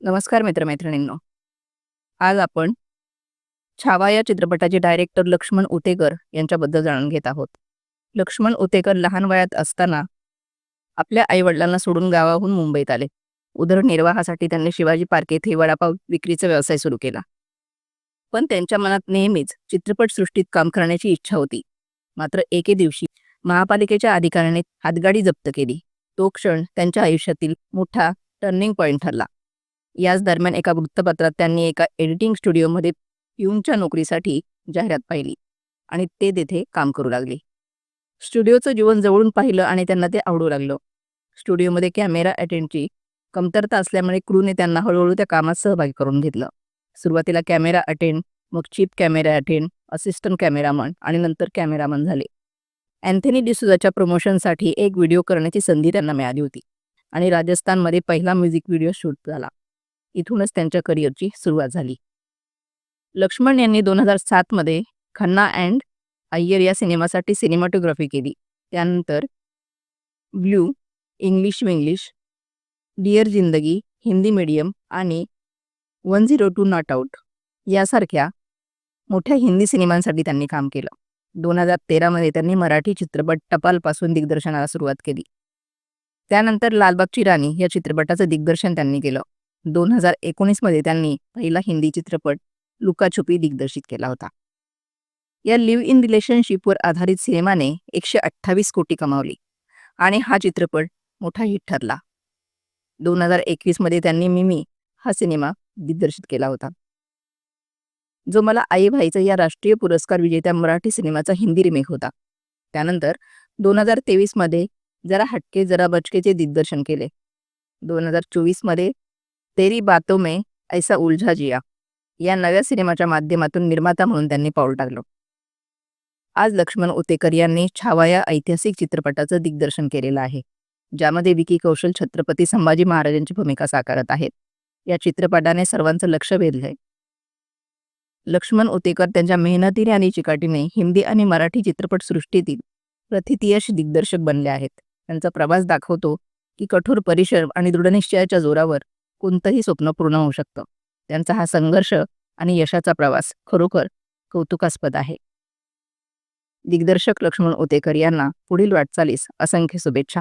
नमस्कार मित्रमैत्रिणींनो. आज आपण छावा या चित्रपटाचे डायरेक्टर लक्ष्मण उतेकर यांच्याबद्दल जाणून घेत आहोत. लक्ष्मण उतेकर लहान वयात असताना आपल्या आईवडिलांना सोडून गावाहून मुंबईत आले. उदरनिर्वाहासाठी त्यांनी शिवाजी पार्क येथे वडापाव विक्रीचा व्यवसाय सुरू केला. पण त्यांच्या मनात नेहमीच चित्रपटसृष्टीत काम करण्याची इच्छा होती. मात्र एके दिवशी महापालिकेच्या अधिकाऱ्याने हातगाडी जप्त केली. तो क्षण त्यांच्या आयुष्यातील मोठा टर्निंग पॉइंट ठरला. याच दरम्यान एका वृत्तपत्रात त्यांनी एका एडिटिंग स्टुडिओमध्ये प्यूनच्या नोकरीसाठी जाहिरात पाहिली आणि ते तेथे काम करू लागले. स्टुडिओचं जीवन जवळून पाहिलं आणि त्यांना ते आवडू लागलं. स्टुडिओमध्ये कॅमेरा अटेंडची कमतरता असल्यामुळे क्रूने त्यांना हळूहळू त्या कामात सहभागी करून घेतलं. सुरुवातीला कॅमेरा अटेंड मग chief camera attend assistant cameraman आणि नंतर कॅमेरामन झाले. अँथनी डिसुजाच्या प्रमोशनसाठी एक व्हिडिओ करण्याची संधी त्यांना मिळाली होती आणि राजस्थानमध्ये पहिला म्युझिक व्हिडिओ शूट झाला. इथूनच त्यांच्या करिअरची सुरुवात झाली. लक्ष्मण यांनी दोन हजार सातमध्ये खन्ना अँड अय्यर या सिनेमासाठी सिनेमॅटोग्राफी केली. त्यानंतर blue English Vinglish dear Zindagi Hindi medium आणि one zero two not out यासारख्या मोठ्या हिंदी सिनेमांसाठी त्यांनी काम केलं. दोन हजार तेरामध्ये त्यांनी मराठी चित्रपट टपालपासून दिग्दर्शनाला सुरुवात केली. त्यानंतर लालबागची राणी या चित्रपटाचं दिग्दर्शन त्यांनी केलं. दोन हजार एकोणीसमध्ये त्यांनी पहिला हिंदी चित्रपट लुकाछुपी दिग्दर्शित केला होता. या लिव्ह इन रिलेशनशिपवर आधारित सिनेमाने एकशे अठ्ठावीस कोटी कमावली आणि हा चित्रपट मोठा हिट ठरला. दोन हजार एकवीसमध्ये त्यांनी मिमी हा सिनेमा दिग्दर्शित केला होता. जो मला आई भाईचा या राष्ट्रीय पुरस्कार विजेत्या मराठी सिनेमाचा हिंदी रिमेक होता. त्यानंतर दोन हजार तेवीसमध्ये जरा हटके जरा बचकेचे दिग्दर्शन केले. दोन हजार चोवीसमध्ये तेरी बातो में ऐसा उलझा जिया या नव्या सिनेमाच्या माध्यमातून निर्माता म्हणून त्यांनी पाऊल टाकलं. आज लक्ष्मण उतेकर यांनी छावा या ऐतिहासिक चित्रपटाचं दिग्दर्शन केलेलं आहे ज्यामध्ये विकी कौशल छत्रपती संभाजी महाराजांची भूमिका साकारत आहेत. या चित्रपटाने सर्वांचं लक्ष वेधलंय. लक्ष्मण उतेकर त्यांच्या मेहनतीने आणि चिकाटीने हिंदी आणि मराठी चित्रपटसृष्टीतील प्रथितयश दिग्दर्शक बनले आहेत. त्यांचा प्रवास दाखवतो की कठोर परिश्रम आणि दृढनिश्चयाच्या जोरावर कोणतंही स्वप्न पूर्ण होऊ शकतं. त्यांचा हा संघर्ष आणि यशाचा प्रवास खरोखर कौतुकास्पद आहे. दिग्दर्शक लक्ष्मण ओतेकर यांना पुढील वाटचालीस असंख्य शुभेच्छा.